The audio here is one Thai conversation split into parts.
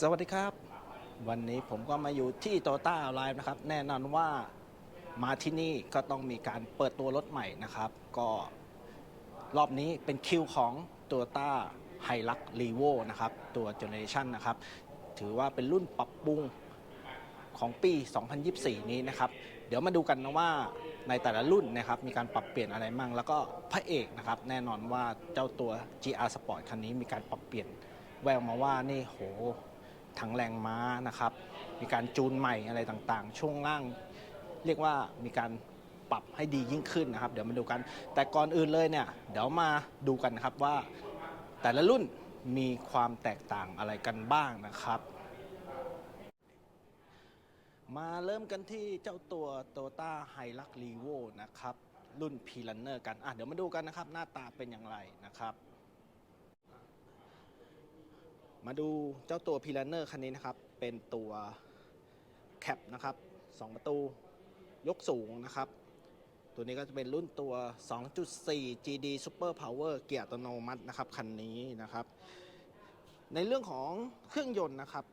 สวัสดีครับ วันนี้ผมก็มาอยู่ที่โตต้าไลฟ์นะครับ แน่นอนว่ามาที่นี่ก็ต้องมีการเปิดตัวรถใหม่นะครับ ก็รอบนี้เป็นคิวของ t o y ต้าไฮลักรีโวนะครับ ตัวเจเนเรชันนะครับ ถือว่าเป็นรุ่นปรับปรุงของปี 2024 นี้นะครับ เดี๋ยวมาดูกันนะว่าในแต่ละรุ่นนะครับ มีการปรับเปลี่ยนอะไรมั่ง แล้วก็พระเอกนะครับ แน่นอนว่าเจ้าตัว GR Sport คันนี้มีการปรับเปลี่ยนแววมาว่านี่โห ทั้งแรงม้านะครับ มีการจูนใหม่อะไรต่างๆ ช่วงล่าง เรียกว่ามีการปรับให้ดียิ่งขึ้นนะครับ เดี๋ยวมาดูกัน แต่ก่อนอื่นเลยเนี่ย เดี๋ยวมาดูกันนะครับว่าแต่ละรุ่นมีความแตกต่างอะไรกันบ้างนะครับ มาเริ่มกันที่เจ้าตัว t o y ต้าไฮลักรีโวนะครับ รุ่น p r u n n e r กัน อะเดี๋ยวมาดูกันนะครับ หน้าตาเป็นอย่างไรนะครับ มาดูเจ้าตัวพีแลนเนอร์คันนี้นะครับ เป็นตัวแคปนะครับ2ประตูยกสูงนะครับ ตัวนี้ก็จะเป็นรุ่นตัว 2.4 GD Super Power เกียร์อัตโนมัตินะครับ คันนี้นะครับ ในเรื่องของเครื่องยนต์นะครับ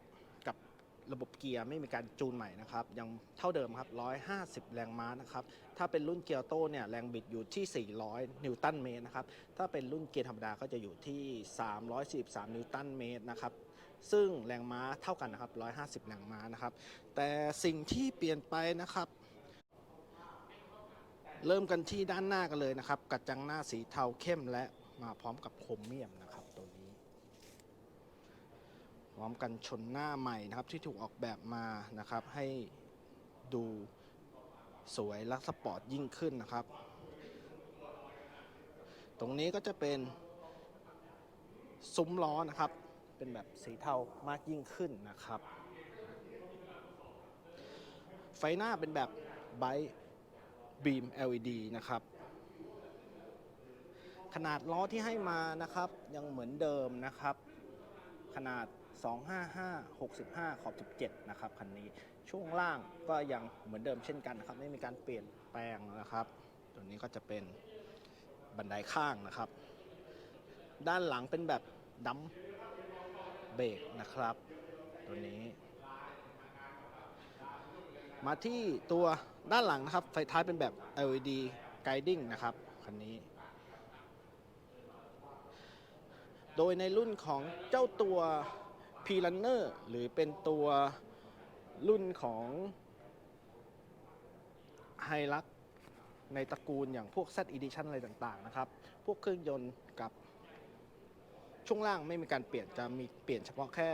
ระบบเกียร์ไม่มีการจูนใหม่นะครับ ยังเท่าเดิมครับ 150 แรงม้านะครับ ถ้าเป็นรุ่นเกียร์โต้เนี่ยแรงบิดอยู่ที่ 400 นิวตันเมตรนะครับ ถ้าเป็นรุ่นเกียร์ธรรมดาก็จะอยู่ที่ 343 นิวตันเมตรนะครับ ซึ่งแรงม้าเท่ากันนะครับ 150 แรงม้านะครับ แต่สิ่งที่เปลี่ยนไปนะครับเริ่มกันที่ด้านหน้ากันเลยนะครับ กระจังหน้าสีเทาเข้มและมาพร้อมกับโครเมียมนะ ร้อมกันชนหน้าใหม่นะครับที่ถูกออกแบบมานะครับ ให้ดูสวยและสปอร์ตยิ่งขึ้นนะครับ ตรงนี้ก็จะเป็นซุ้มล้อนะครับ เป็นแบบสีเทามากยิ่งขึ้นนะครับ ไฟหน้าเป็นแบบไบบีม LED นะครับ ขนาดล้อที่ให้มานะครับ ยังเหมือนเดิมนะครับ ขนาด 255 65 ขอบ 17 นะครับคันนี้ช่วงล่างก็ยังเหมือนเดิมเช่นกันนะครับ ไม่มีการเปลี่ยนแปลงนะครับ ตัวนี้ก็จะเป็นบันไดข้างนะครับ ด้านหลังเป็นแบบดัมเบรกนะครับ ตัวนี้ มาที่ตัวด้านหลังนะครับ ไฟท้ายเป็นแบบ LED guiding นะครับคันนี้โดยในรุ่นของเจ้าตัว p r u n n e r หรือเป็นตัวรุ่นของไฮลักในตระกูลอย่างพวก Z Edition อะไรต่างๆนะครับ พวกเครื่องยนต์กับช่วงล่างไม่มีการเปลี่ยนจะมีเปลี่ยนเฉพาะแค่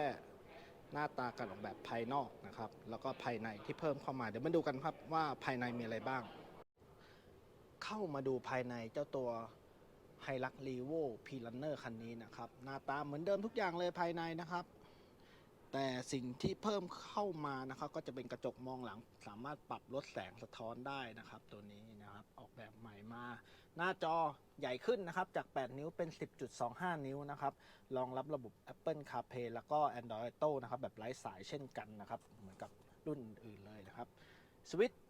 หน้าตาการออกแบบภายนอกนะครับ แล้วก็ภายในที่เพิ่มเข้ามา เดี๋ยวมาดูกันครับว่าภายในมีอะไรบ้าง เข้ามาดูภายในเจ้าตัวไฮลักรีโวพีลันเนอร์คันนี้นะครับ หน้าตาเหมือนเดิมทุกอย่างเลยภายในนะครับ แต่สิ่งที่เพิ่มเข้ามานะครับ ก็จะเป็นกระจกมองหลัง สามารถปรับลดแสงสะท้อนได้นะครับ ตัวนี้นะครับออกแบบใหม่มา หน้าจอใหญ่ขึ้นนะครับ จาก 8 นิ้วเป็น 10.25 นิ้วนะครับรองรับระบบ Apple CarPlay แล้วก็ Android Auto นะครับ แบบไร้สายเช่นกันนะครับ เหมือนกับรุ่นอื่นเลยนะครับสวิตช์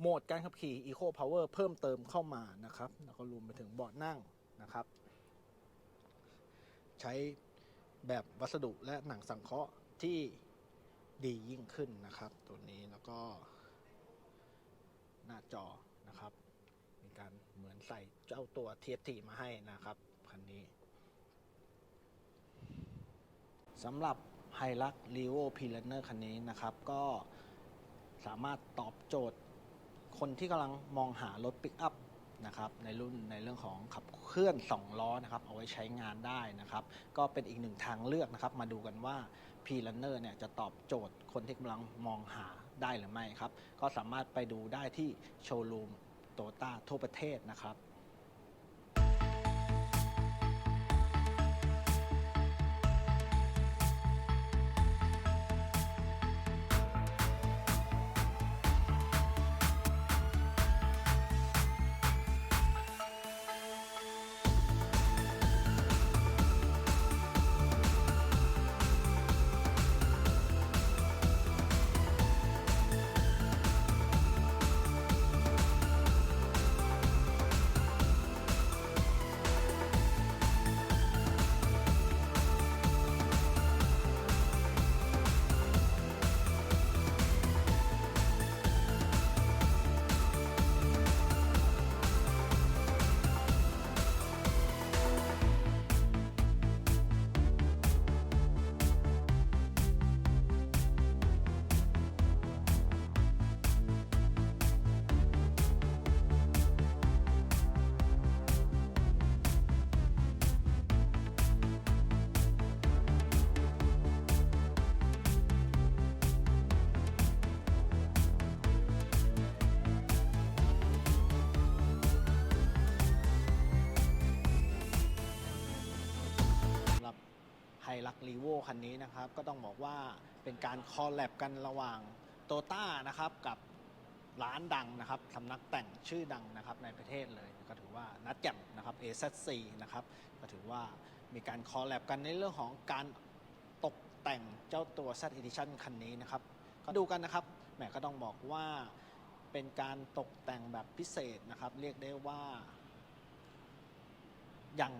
โหมดการขับขี่ Eco Power เพิ่มเติมเข้ามานะครับ แล้วก็รวมไปถึงเบาะนั่งนะครับ ใช้ แบบวัสดุและหนังสังเคราะห์ที่ดียิ่งขึ้นนะครับ ตัวนี้แล้วก็ หน้าจอนะครับ มีการเหมือนใส่เจ้าตัว TFT มาให้นะครับคันนี้สำหรับไฮลัก r e v o p l a n e r คันนี้นะครับ ก็สามารถตอบโจทย์ คนที่กำลังมองหารถปิกอัพ นะครับในรุ่นในเรื่องของขับเคลื่อน 2 ล้อนะครับเอาไว้ใช้งานได้นะครับ ก็เป็นอีกหนึ่งทางเลือกนะครับ มาดูกันว่า p r u n n e r เนี่ยจะตอบโจทย์คนที่กำลังมองหาได้หรือไม่ครับ ก็สามารถไปดูได้ที่โชว์รูมโตต้าทั่วประเทศนะครับ รักรีโวคันนี้นะครับ ก็ต้องบอกว่าเป็นการคอลแลบกันระหว่างโตต้านะครับกับร้านดังนะครับสำนักแต่งชื่อดังนะครับในประเทศเลยก็ถือว่านัดแจ่มนะครับ AZC นะครับก็ถือว่ามีการคอลแลบกันในเรื่องของการตกแต่งเจ้าตัว Z Edition คันนี้นะครับ ก็ดูกันนะครับแหมก็ต้องบอกว่าเป็นการตกแต่งแบบพิเศษนะครับ เรียกได้ว่ายัง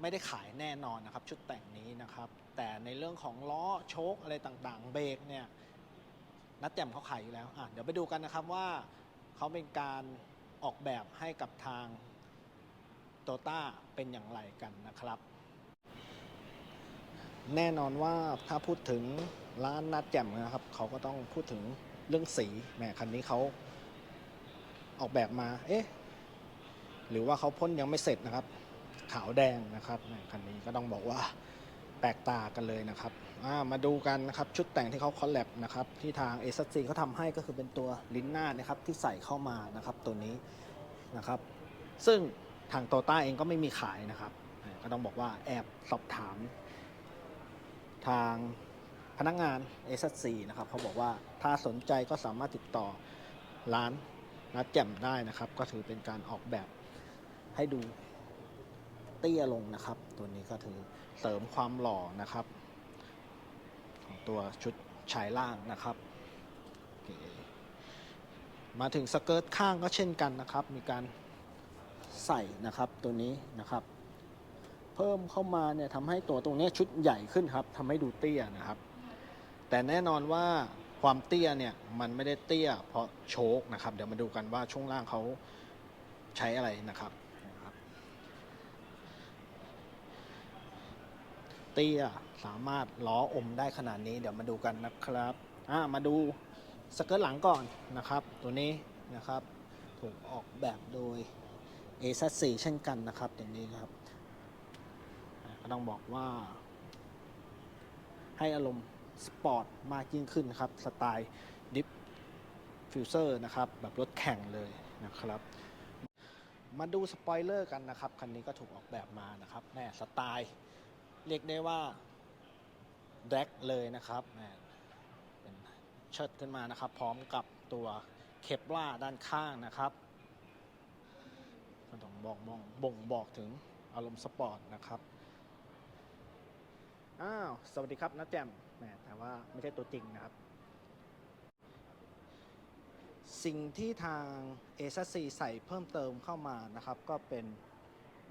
ไม่ได้ขายแน่นอนนะครับ ชุดแต่งนี้นะครับ แต่ในเรื่องของล้อโชคอะไรต่างๆ เบรกเนี่ยนัดแจ่มเขาขายอยู่แล้วอะเดี๋ยวไปดูกันนะครับว่าเขาเป็นการออกแบบให้กับทางโตต้าเป็นอย่างไรกันนะครับ แน่นอนว่าถ้าพูดถึงร้านนัดแจ่มนะครับเขาก็ต้องพูดถึงเรื่องสีแหมคันนี้เขาออกแบบมาเอ๊ะหรือว่าเขาพ่นยังไม่เสร็จนะครับ ขาวแดงนะครับคันนี้ก็ต้องบอกว่าแปลกตากันเลยนะครับามาดูกันนะครับชุดแต่งที่เขาคอลแลบนะครับที่ทางเอสซีเขาทำให้ก็คือเป็นตัวลิ้นหน้านะครับที่ใส่เข้ามานะครับตัวนี้นะครับ ซึ่งทางโตต้าเองก็ไม่มีขายนะครับ ก็ต้องบอกว่าแอบสอบถาม ทางพนักงาน s อ c นะครับเขาบอกว่าถ้าสนใจก็สามารถติดต่อร้านนัดแจ่มได้นะครับ ก็ถือเป็นการออกแบบให้ดู ตี้ยลงนะครับ ตัวนี้ก็ถือเสริมความหล่อนะครับ ของตัวชุดชายล่างนะครับมาถึงสเกิร์ตข้างก็เช่นกันนะครับ มีการใส่นะครับตัวนี้นะครับ เพิ่มเข้ามาเนี่ยทำให้ตัวตรงนี้ชุดใหญ่ขึ้นครับทำให้ดูเตี้ยนะครับ แต่แน่นอนว่าความเตี้ยเนี่ยมันไม่ได้เตี้ยเพราะโชคนะครับ เดี๋ยวมาดูกันว่าช่วงล่างเขาใช้อะไรนะครับนะครับ เตี้ยสามารถล้ออมได้ขนาดนี้เดี๋ยวมาดูกันนะครับอ่ามาดูสเกิร์ตหลังก่อนนะครับ ตัวนี้นะครับถูกออกแบบโดย a อ c เช่นกันนะครับตัวนี้ครับก็ต้องบอกว่า ให้อารมณ์สปอร์ตมากยิ่งขึ้นครับ สไตล์ดิฟฟิวเซอร์นะครับ แบบรถแข่งเลยนะครับ มาดูสปอยเลอร์กันนะครับ คันนี้ก็ถูกออกแบบมานะครับแน่สไตล์ เรียกได้ว่าแดกเลยนะครับแน่เป็นเชิดขึ้นมานะครับ พร้อมกับตัวเคปล่าด้านข้างนะครับก็ต้องบอกมองบ่งบอกถึงอารมณ์สปอร์ตนะครับ อ้าว สวัสดีครับนัดแจมแหมแต่ว่าไม่ใช่ตัวจริงนะครับ สิ่งที่ทาง a อ c ใส่เพิ่มเติมเข้ามานะครับ ก็เป็น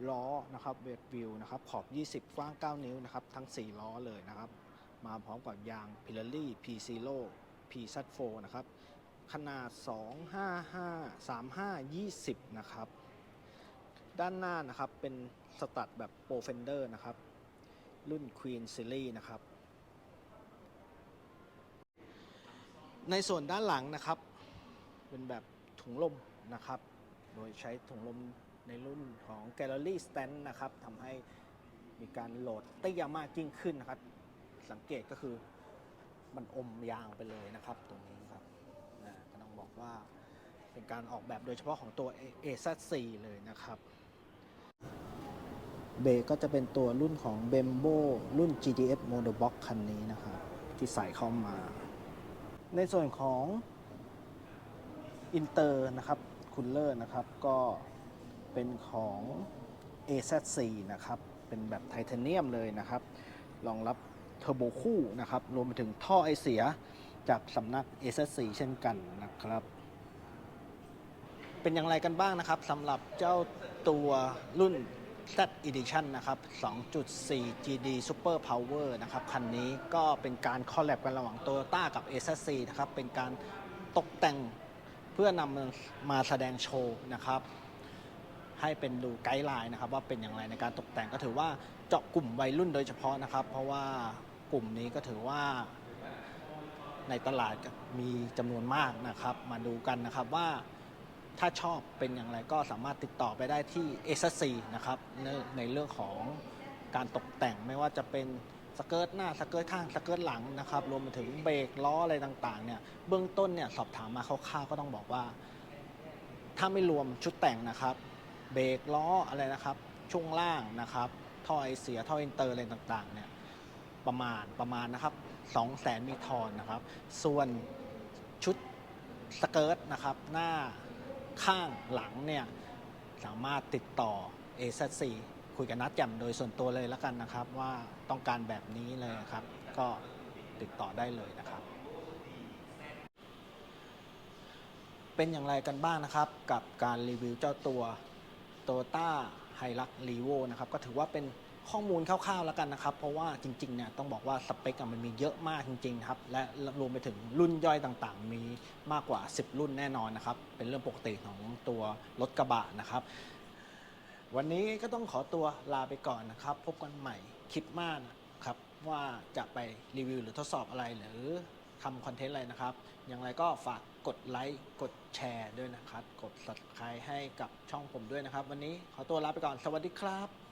ล้อนะครับเวทวิวนะครับขอบ 20 กว้าง 9 นิ้วนะครับทั้ง 4 ล้อเลยนะครับ มาพร้อมกับยาง p i r e l l i P0 PZ4 นะครับขนาด 255 35 20 นะครับ ด้านหน้านะครับเป็นสตัดแบบโปรเฟนเดอร์นะครับ รุ่น Queen Series นะครับ ในส่วนด้านหลังนะครับ เป็นแบบถุงลมนะครับ โดยใช้ถุงลม ในรุ่นของ Gallery Stand นะครับทำให้มีการโหลดเตี้ยมากยิ่งขึ้นนะครับ สังเกตก็คือมันอมยางไปเลยนะครับตรงนี้ครับนะก็ต้องบอกว่าเป็นการออกแบบโดยเฉพาะของตัว AZ4 เลยนะครับ เบรกก็จะเป็นตัวรุ่นของ b e m b o รุ่น GTF Monobox คันนี้นะครับ ที่ใส่เข้ามา ในส่วนของอินเตอร์นะครับคูลเลอร์นะครับก็ เป็นของ AZ4 นะครับ เป็นแบบไทเทเนียมเลยนะครับ รองรับเทอร์โบคู่นะครับ รวมไปถึงท่อไอเสียจากสำนัก AZ4 เช่นกันนะครับ เป็นอย่างไรกันบ้างนะครับสำหรับเจ้าตัวรุ่น Z Edition นะครับ 2.4 GD Super Power นะครับ คันนี้ก็เป็นการคอลแลบกันระหว่าง Toyota กับ a z c นะครับ เป็นการตกแต่งเพื่อนำมาแสดงโชว์นะครับ ให้เป็นดูไกด์ไลน์นะครับว่าเป็นอย่างไรในการตกแต่งก็ถือว่าเจาะกลุ่มวัยรุ่นโดยเฉพาะนะครับ เพราะว่ากลุ่มนี้ก็ถือว่าในตลาดมีจำนวนมากนะครับ มาดูกันนะครับว่าถ้าชอบเป็นอย่างไรก็สามารถติดต่อไปได้ที่ s อ c นะครับในในเรื่องของการตกแต่งไม่ว่าจะเป็นสเกิร์ตหน้าสเกิร์ตข้างสเกิร์ตหลังนะครับ รวมไปถึงเบรกล้ออะไรต่างๆเนี่ยเบื้องต้นเนี่ยสอบถามมาคร่าวๆก็ต้องบอกว่า ถ้าไม่รวมชุดแต่งนะครับ เบรกล้ออะไรนะครับช่วงล่างนะครับท่อไอเสียท่ออินเตอร์อะไรต่างๆเนี่ยประมาณประมาณนะครับ2 0 0แสนมีทอนนะครับ ส่วนชุดสเกิร์ตนะครับหน้าข้างหลังเนี่ยสามารถติดต่อ a อ c คุยกับนัดแจ่มโดยส่วนตัวเลยแล้วกันนะครับ ว่าต้องการแบบนี้เลยครับ ก็ติดต่อได้เลยนะครับ เป็นอย่างไรกันบ้างนะครับกับการรีวิวเจ้าตัว t o y o t a h i l u x r e v o นะครับก็ถือว่าเป็นข้อมูลคร่าวๆแล้วกันนะครับ เพราะว่าจริงๆเนี่ยต้องบอกว่าสเปคมันมีเยอะมากจริงๆครับและรวมไปถึงรุ่นย่อยต่างๆ มีมากกว่า 10 รุ่นแน่นอนนะครับ เป็นเรื่องปกติของตัวรถกระบะนะครับ วันนี้ก็ต้องขอตัวลาไปก่อนนะครับ พบกันใหม่คลิปหน้านะครับว่าจะไปรีวิวหรือทดสอบอะไรหรือทำคอนเทนต์อะไรนะครับ อย่างไรก็ฝาก กดไลค์กดแชร์ด้วยนะครับ กด subscribe ให้กับช่องผมด้วยนะครับ วันนี้ขอตัวลาไปก่อนสวัสดีครับ